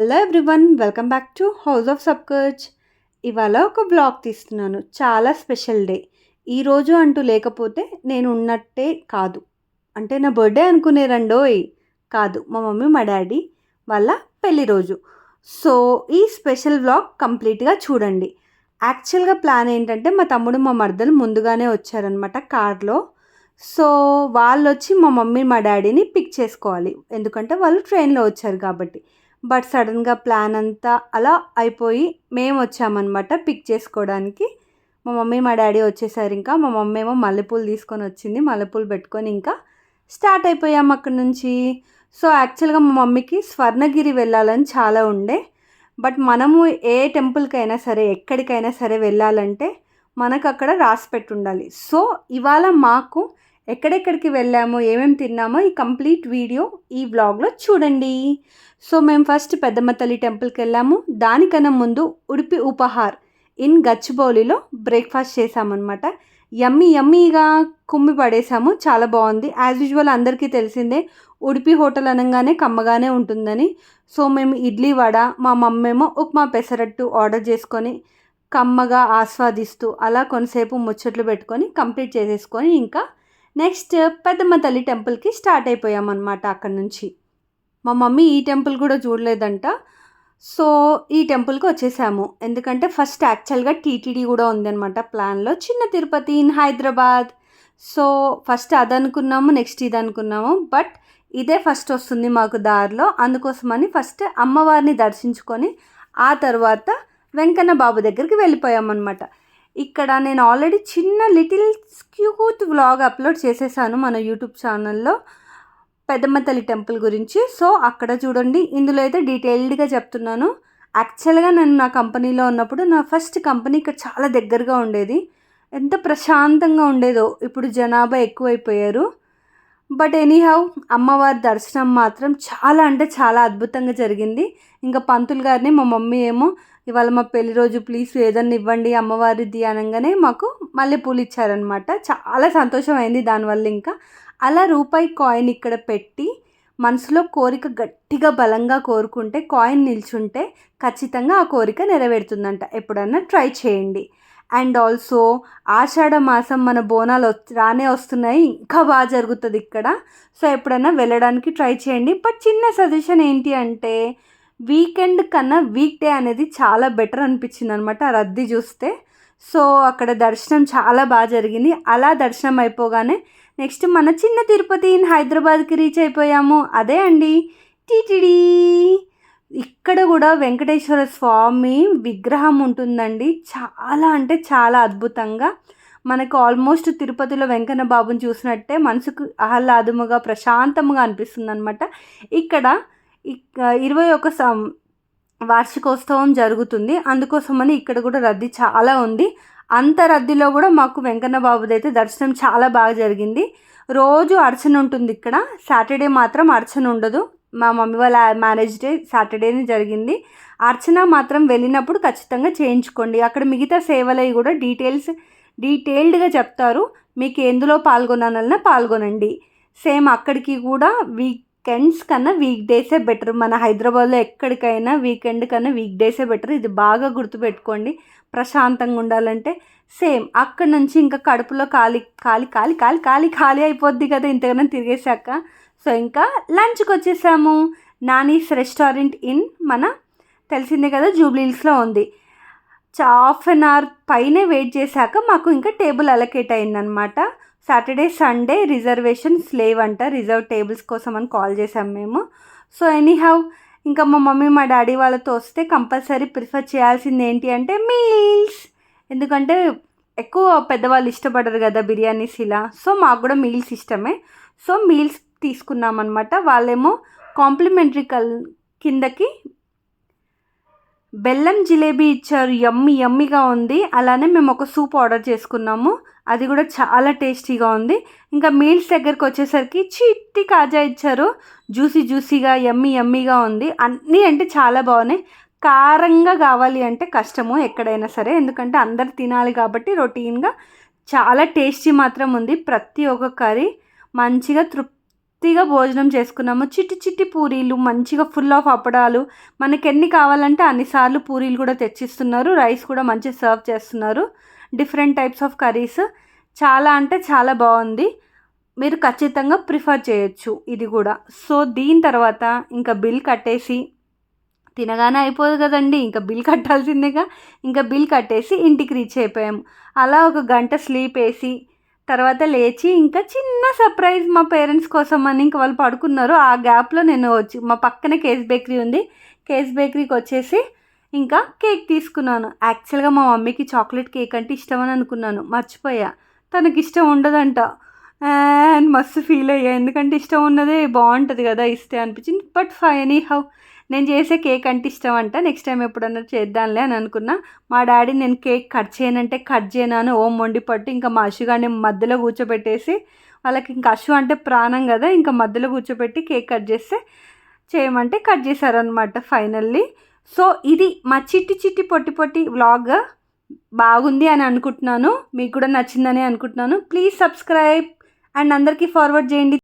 Hello everyone welcome back to house of సబ్కర్చ్ ఇవాళ ఒక blog తీస్తున్నాను. చాలా స్పెషల్ డే. ఈరోజు అంటూ లేకపోతే నేను ఉన్నట్టే కాదు. అంటే నా బర్త్డే అనుకునేరండోయ్. కాదు మా మమ్మీ మా డాడీ వాళ్ళ పెళ్ళి రోజు. సో ఈ స్పెషల్ వ్లాగ్ కంప్లీట్గా చూడండి. యాక్చువల్గా ప్లాన్ ఏంటంటే మా తమ్ముడు మా మర్దలు ముందుగానే వచ్చారనమాట కార్లో. సో వాళ్ళు వచ్చి మా మమ్మీ మా డాడీని పిక్ చేసుకోవాలి. ఎందుకంటే వాళ్ళు ట్రైన్లో వచ్చారు కాబట్టి. బట్ సడన్గా ప్లాన్ అంతా అలా అయిపోయి మేము వచ్చామన్నమాట పిక్ చేసుకోవడానికి. మా మమ్మీ మా డాడీ వచ్చేసారు ఇంకా. మా మమ్మీ ఏమో మల్లెపూలు తీసుకొని వచ్చింది. మల్లెపూలు పెట్టుకొని ఇంకా స్టార్ట్ అయిపోయాం అక్కడ నుంచి. సో యాక్చువల్గా మా మమ్మీకి స్వర్ణగిరి వెళ్ళాలని చాలా ఉండే. బట్ మనము ఏ టెంపుల్కైనా సరే ఎక్కడికైనా సరే వెళ్ళాలంటే మనకు అక్కడ రాసి పెట్టి ఉండాలి సో ఇవాళ మాకు ఎక్కడెక్కడికి వెళ్ళామో ఏమేమి తిన్నామో ఈ కంప్లీట్ వీడియో ఈ వ్లాగ్లో చూడండి. సో మేము ఫస్ట్ పెద్దమ్మ తల్లి టెంపుల్కి వెళ్ళాము. దానికన్నా ముందు ఉడిపి ఉపహార్ ఇన్ గచ్చిబౌలిలో బ్రేక్ఫాస్ట్ చేసామన్నమాట యమ్మీ యమ్మీగా కుమ్మి పడేసాము చాలా బాగుంది. యాజ్ యూజువల్ అందరికీ తెలిసిందే ఉడిపి హోటల్ అనగానే కమ్మగానే ఉంటుందని. సో మేము ఇడ్లీ వడ మా మమ్మేమో ఉప్మా పెసరట్టు ఆర్డర్ చేసుకొని కమ్మగా ఆస్వాదిస్తూ అలా కొంతసేపు ముచ్చట్లు పెట్టుకొని కంప్లీట్ చేసేసుకొని ఇంకా నెక్స్ట్ పెద్దమ్మ తల్లి టెంపుల్కి స్టార్ట్ అయిపోయామన్నమాట అక్కడ నుంచి. మా మమ్మీ ఈ టెంపుల్ కూడా చూడలేదంట. సో ఈ టెంపుల్కి వచ్చేసాము. ఎందుకంటే ఫస్ట్ యాక్చువల్గా టీటీడీ కూడా ఉందన్నమాట ప్లాన్లో. చిన్న Tirupati in Hyderabad. So first అది అనుకున్నాము నెక్స్ట్ ఇది అనుకున్నాము బట్ ఇదే ఫస్ట్ వస్తుంది మాకు దారిలో. అందుకోసమని ఫస్ట్ అమ్మవారిని దర్శించుకొని ఆ తర్వాత వెంకన్న బాబు దగ్గరికి వెళ్ళిపోయామన్నమాట. ఇక్కడ నేను ఆల్రెడీ చిన్న లిటిల్ క్యూట్ వ్లాగ్ అప్లోడ్ చేసేసాను మన యూట్యూబ్ ఛానల్లో పెద్దమ్మ తల్లి టెంపుల్ గురించి. సో అక్కడ చూడండి ఇందులో అయితే డీటెయిల్డ్గా చెప్తున్నాను. యాక్చువల్గా నేను నా కంపెనీలో ఉన్నప్పుడు నా ఫస్ట్ కంపెనీ ఇక్కడ చాలా దగ్గరగా ఉండేది. ఎంత ప్రశాంతంగా ఉండేదో ఇప్పుడు జనాభా ఎక్కువైపోయారు. బట్ ఎనీహౌ అమ్మవారి దర్శనం మాత్రం చాలా అంటే చాలా అద్భుతంగా జరిగింది. ఇంకా పంతులు గారిని మా మమ్మీ ఏమో ఇవాళ మా పెళ్ళి రోజు ప్లీజ్ ఏదన్నా ఇవ్వండి అమ్మవారిది అనగానే మాకు మళ్ళీ పూలు ఇచ్చారనమాట చాలా సంతోషం అయింది దానివల్ల ఇంకా. అలా రూపాయి కాయిన్ ఇక్కడ పెట్టి మనసులో కోరిక గట్టిగా బలంగా కోరుకుంటే కాయిన్ నిల్చుంటే ఖచ్చితంగా ఆ కోరిక నెరవేరుతుందంట. ఎప్పుడన్నా ట్రై చేయండి. అండ్ ఆల్సో ఆషాఢ మాసం మన బోనాలు రానే వస్తున్నాయి. ఇంకా బాగా జరుగుతుంది ఇక్కడ. సో ఎప్పుడైనా వెళ్ళడానికి ట్రై చేయండి. బట్ చిన్న సజెషన్ ఏంటి అంటే వీకెండ్ కన్నా వీక్ డే అనేది చాలా బెటర్ అనిపించింది అనమాట ఆ రద్దీ చూస్తే. సో అక్కడ దర్శనం చాలా బాగా జరిగింది. అలా దర్శనం అయిపోగానే నెక్స్ట్ మన చిన్న తిరుపతి ఇన్ హైదరాబాద్కి రీచ్ అయిపోయాము. అదే అండి. టీటీడీ! ఇక్కడ కూడా వెంకటేశ్వర స్వామి విగ్రహం ఉంటుందండి. చాలా అంటే చాలా అద్భుతంగా. మనకు ఆల్మోస్ట్ తిరుపతిలో వెంకన్న బాబుని చూసినట్టే మనసుకు ఆహ్లాదముగా ప్రశాంతముగా అనిపిస్తుంది అనమాట ఇక్కడ ఇరవై ఒక సం వార్షికోత్సవం జరుగుతుంది. అందుకోసమని ఇక్కడ కూడా రద్దీ చాలా ఉంది. అంత రద్దీలో కూడా మాకు వెంకన్న బాబుది అయితే దర్శనం చాలా బాగా జరిగింది. రోజు అర్చన ఉంటుంది ఇక్కడ. సాటర్డే మాత్రం అర్చన ఉండదు. మా మమ్మీ వాళ్ళ మ్యారేజ్ డే సాటర్డేనే జరిగింది. అర్చన మాత్రం వెళ్ళినప్పుడు ఖచ్చితంగా చేయించుకోండి. అక్కడ మిగతా సేవలవి కూడా డీటెయిల్స్ డీటెయిల్డ్గా చెప్తారు. మీకు ఎందులో పాల్గొనాలన్నా పాల్గొనండి. సేమ్ అక్కడికి కూడా వీక్ వీకెండ్స్ కన్నా వీక్ డేసే బెటర్ మన హైదరాబాద్లో ఎక్కడికైనా వీకెండ్ కన్నా వీక్ డేసే బెటర్ ఇది బాగా గుర్తుపెట్టుకోండి. ప్రశాంతంగా ఉండాలంటే సేమ్ అక్కడ నుంచి ఇంకా కడుపులో ఖాళీ ఖాళీ ఖాళీ ఖాళీ ఖాళీ ఖాళీ అయిపోద్ది కదా ఇంతకన్నా తిరిగేసాక సో ఇంకా లంచ్కి వచ్చేసాము. నానీస్ రెస్టారెంట్ ఇన్ మన తెలిసిందే కదా జూబ్లీహిల్స్లో ఉంది. హాఫ్ అన్ అవర్ పైనే వెయిట్ చేశాక మాకు ఇంకా టేబుల్ అలకేట్ అయిందనమాట సాటర్డే సండే రిజర్వేషన్స్ లేవంట రిజర్వ్ టేబుల్స్ కోసం అని కాల్ చేసాం మేము. సో ఎనీ హౌ ఇంకా మా మమ్మీ మా డాడీ వాళ్ళతో వస్తే కంపల్సరీ ప్రిఫర్ చేయాల్సింది ఏంటి అంటే మీల్స్. ఎందుకంటే ఎక్కువ పెద్దవాళ్ళు ఇష్టపడరు కదా బిర్యానీస్ ఇలా సో మాకు కూడా మీల్స్ ఇష్టమే. సో మీల్స్ తీసుకున్నామన్నమాట వాళ్ళేమో కాంప్లిమెంటరీ కల్ కిందకి బెల్లం జిలేబీ ఇచ్చారు. యమ్మి యమ్మిగా ఉంది. అలానే మేము ఒక సూప్ ఆర్డర్ చేసుకున్నాము. అది కూడా చాలా టేస్టీగా ఉంది. ఇంకా మీల్స్ దగ్గరకు వచ్చేసరికి చిట్టి కాజా ఇచ్చారు. జ్యూసీ జ్యూసీగా ఎమ్మీ ఎమ్మీగా ఉంది. అన్నీ అంటే చాలా బాగున్నాయి. కారంగా కావాలి అంటే కష్టము ఎక్కడైనా సరే. ఎందుకంటే అందరు తినాలి కాబట్టి రొటీన్గా చాలా టేస్టీ మాత్రం ఉంది. ప్రతి ఒక్క కర్రీ మంచిగా తృప్తిగా భోజనం చేసుకున్నాము. చిట్టి చిట్టి పూరీలు మంచిగా ఫుల్ ఆఫ్ అప్పడాలు. మనకి ఎన్ని కావాలంటే అన్నిసార్లు పూరీలు కూడా తెచ్చిస్తున్నారు. రైస్ కూడా మంచిగా సర్వ్ చేస్తున్నారు. Different types of curries. చాలా అంటే చాలా బాగుంది. మీరు ఖచ్చితంగా ప్రిఫర్ చేయొచ్చు ఇది కూడా. సో దీని తర్వాత ఇంకా బిల్ కట్టేసి తినగానే అయిపోదు కదండి ఇంకా బిల్ కట్టాల్సిందేగా ఇంకా బిల్ కట్టేసి ఇంటికి రీచ్ అయిపోయాము అలా ఒక గంట స్లీప్ వేసి తర్వాత లేచి ఇంకా చిన్న సర్ప్రైజ్ మా పేరెంట్స్ కోసం అని ఇంకా వాళ్ళు పడుకున్నారు. ఆ గ్యాప్లో నేను వచ్చి మా పక్కనే కేస్ బేకరీ ఉంది. కేస్ బేకరీకి వచ్చేసి ఇంకా కేక్ తీసుకున్నాను. యాక్చువల్గా మా మమ్మీకి చాక్లెట్ కేక్ అంటే ఇష్టం అని అనుకున్నాను. మర్చిపోయా. తనకి ఇష్టం ఉండదంట. అండ్ మస్తు ఫీల్ అయ్యా. ఎందుకంటే ఇష్టం ఉన్నదే బాగుంటుంది కదా ఇస్తే అనిపించింది. బట్ ఫైన్ హౌ నేను చేసే కేక్ అంటే ఇష్టం అంట. నెక్స్ట్ టైం ఎప్పుడన్నా చేద్దాంలే అని అనుకున్నా. మా డాడీ నేను కేక్ కట్ చేయనంటే కట్ చేయను అని ఓం వండి పట్టు ఇంకా మా అశుగాని మధ్యలో కూర్చోబెట్టేసి వాళ్ళకి ఇంకా అశు అంటే ప్రాణం కదా ఇంకా మధ్యలో కూర్చోబెట్టి కేక్ కట్ చేస్తే చేయమంటే కట్ చేశారనమాట ఫైనల్లీ. సో ఇది మా చిట్టి చిట్టి పొట్టి పొట్టి వ్లాగ్ బాగుంది అని అనుకుంటున్నాను. మీకు కూడా నచ్చిందని అనుకుంటున్నాను. ప్లీజ్ సబ్స్క్రైబ్ అండ్ అందరికీ ఫార్వర్డ్ చేయండి.